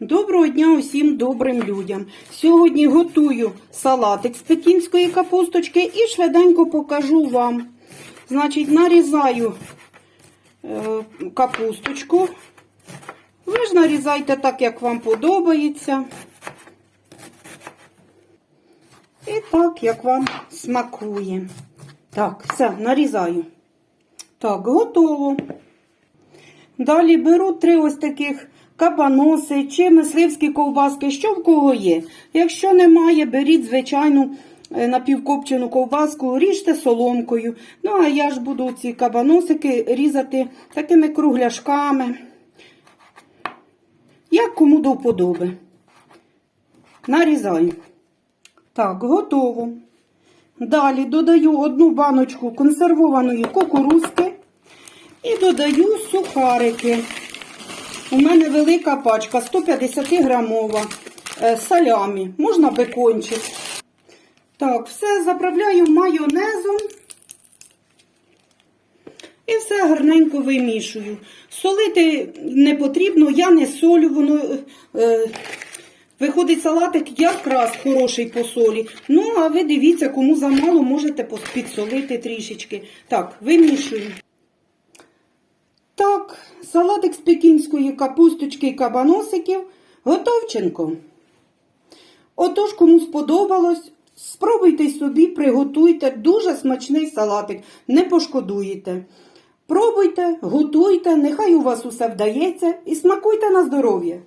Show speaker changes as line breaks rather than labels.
Доброго дня усім добрим людям. Сьогодні готую салатик з пекінської капусточки і швиденько покажу вам. Значить, нарізаю е, капусточку. Ви ж нарізайте так, як вам подобається. І так, як вам смакує. Так, все, нарізаю. Так, готово. Далі беру три ось таких кабаноси чи мисливські ковбаски, що в кого є. Якщо немає, беріть звичайну е, напівкопчену ковбаску, ріжте соломкою. Ну, а я ж буду ці кабаносики різати такими кругляшками. Як кому до вподоби. Нарізаю. Так, готово. Далі додаю одну баночку консервованої кукурузки. І додаю сухарики. У мене велика пачка 150 грамова е, салямі, можна бекончик. Так, все заправляю майонезом. І все гарненько вимішую. Солити не потрібно, я не солю, воно е, виходить салатик якраз хороший по солі. Ну, а ви дивіться, кому замало, можете підсолити трішечки. Так, вимішую. Салатик з пекінської капусточки і кабаносиків готовченко. Отож, кому сподобалось, спробуйте собі, приготуйте дуже смачний салатик, не пошкодуєте. Пробуйте, готуйте, нехай у вас усе вдається і смакуйте на здоров'я.